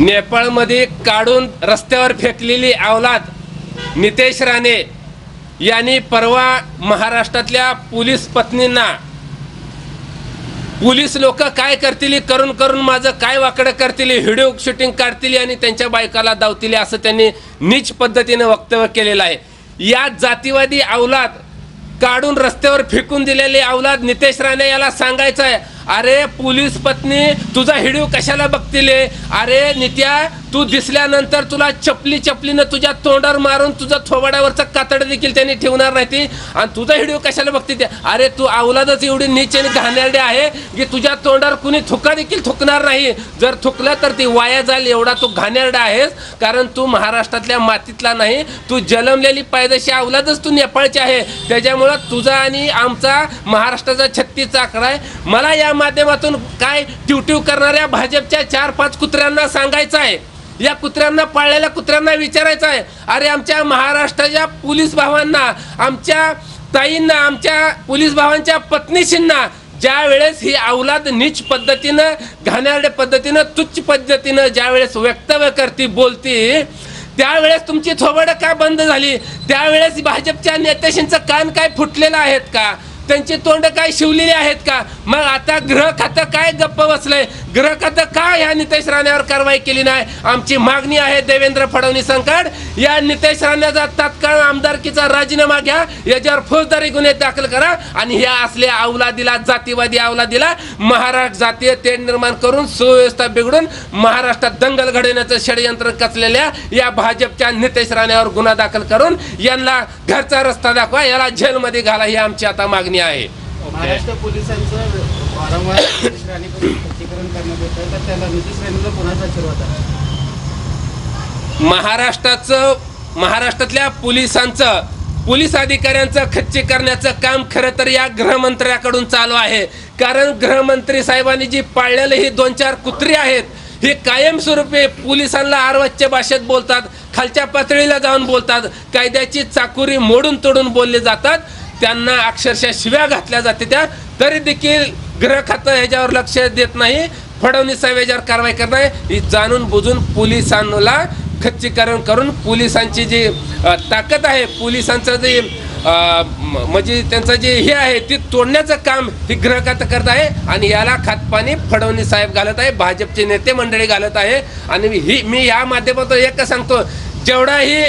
नेपाळमध्ये काढून रस्त्यावर फेकलेली अवलाद नितेश राणे यांनी परवा महाराष्ट्रातल्या पोलीस पत्नींना पोलीस लोक काय करतील करून करून माझं काय वाकडं करतील व्हिडिओ शूटिंग काढतील आणि त्यांच्या बायकाला धावतील असं त्यांनी नीच पद्धतीनं वक्तव्य केलेलं आहे. या जातीवादी अवलाद काढून रस्त्यावर फेकून दिलेली अवलाद नितेश राणे याला सांगायचं आहे. अरे पोलीस पत्नी तुझा हिडीव कशाला बघतील? अरे नित्या तू दिसल्यानंतर तुला चपली चपलीनं तुझ्या तोंडावर मारून तुझ्या थोबाड्यावरचा कातड देखील त्यांनी ठेवणार नाही ती. आणि तुझा हिडिओ कशाला बघते ते? अरे तू अवलादच एवढी नीच आणि घाणेरडी आहे की तुझ्या तोंडावर कुणी थुका देखील थुकणार नाही. जर थुकलं तर ती वाया जाईल एवढा तू घाणेरडा आहेस. कारण तू महाराष्ट्रातल्या मातीतला नाही तू जन्मलेली पायदशी अवलादच तू नेपाळची आहे. त्याच्यामुळं तुझा आणि आमचा महाराष्ट्राचा छत्तीस आकडा आहे. मला या माध्यमातून काय ट्यूट्यू करणाऱ्या भाजपच्या चार पाच कुत्र्यांना सांगायचं आहे. या कुत्र्यांना पाळलेल्या कुत्र्यांना विचारायचं आहे. अरे आमच्या महाराष्ट्राच्या पोलीस भावांना आमच्या ताईंना आमच्या पोलीस भावांच्या पत्नीशींना ज्या वेळेस ही अवलाद नीच पद्धतीनं घाणेरड्या पद्धतीनं तुच्छ पद्धतीनं ज्या वेळेस वक्तव्य करती बोलती त्यावेळेस तुमची थोबडं का बंद झाली? त्यावेळेस भाजपच्या नेत्याशींचं कान काय फुटलेलं आहेत का? त्यांची तोंड काय शिवलेली आहेत का? मग आता ग्रह खातं काय गप्प बसलंय? गृह खातं का या नितेश राणेवर कारवाई केली नाही. आमची मागणी आहे देवेंद्र फडणवीसांकड या नितेश राणेचा तत्काळ आमदारकीचा राजीनामा घ्या. याच्यावर फौजदारी गुन्हे दाखल करा. आणि ह्या असल्या अवलादीला जातीवादी अवलादीला महाराष्ट्र जातीय तेढ निर्माण करून सुव्यवस्था बिघडून महाराष्ट्रात दंगल घडवण्याचं षडयंत्र कचलेल्या या भाजपच्या नितेश राणेवर गुन्हा दाखल करून यांना घरचा रस्ता दाखवा. याला जेलमध्ये घाला. ही आमची आता मागणी आहे. महाराष्ट्र पोलिसांचं वारंवार नितीश तर त्याला नितीश कोणाचा आशीर्वाद आहे. महाराष्ट्राचं महाराष्ट्रातल्या पोलिसांचं पोलीस अधिकाऱ्यांचं खच्ची करण्याचं काम खरं तर या गृहमंत्र्याकडून चालू आहे. कारण गृहमंत्री साहेबांनी जी पाळलेले ही दोन चार कुत्री आहेत हे कायमस्वरूपी पोलिसांना आरवच्च्या भाषेत बोलतात खालच्या पातळीला जाऊन बोलतात कायद्याची चाकुरी मोडून तोडून बोलले जातात त्यांना अक्षरशः शिव्या घातल्या जाते त्या. तरी देखील गृह खातं ह्याच्यावर लक्ष देत नाही. फडणवीस साहेब याच्यावर कारवाई करणार ही जाणून बुजून पोलिसांना खच्चीकरण करून पोलिसांची जी ताकद आहे पोलिसांचं जे म्हणजे त्यांचं जे हे आहे ते तोडण्याचं काम ही ग्रह खातं करत आहे आणि याला खातपाणी फडणवीस साहेब घालत आहे भाजपचे नेते मंडळी घालत आहे. आणि ही मी या माध्यमातून एक सांगतो जेवढाही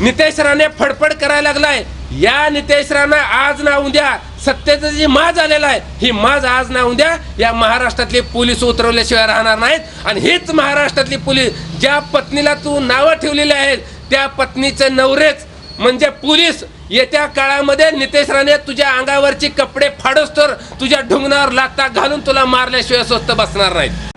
नितेश राणे फडफड करायला लागलाय या नितेश राणा आज ना उद्या सत्तेचा जी माज आलेला आहे ही माज आज ना उद्या या महाराष्ट्रातले पोलीस उतरवल्याशिवाय राहणार नाहीत. आणि हीच महाराष्ट्रातली पोलीस ज्या पत्नीला तू नावं ठेवलेली आहेत त्या पत्नीचे नवरेच म्हणजे पोलीस येत्या काळामध्ये नितेश राणे तुझ्या अंगावरची कपडे फाडोस तर तुझ्या ढुंगणावर लाता घालून तुला मारल्याशिवाय स्वस्त बसणार नाहीत.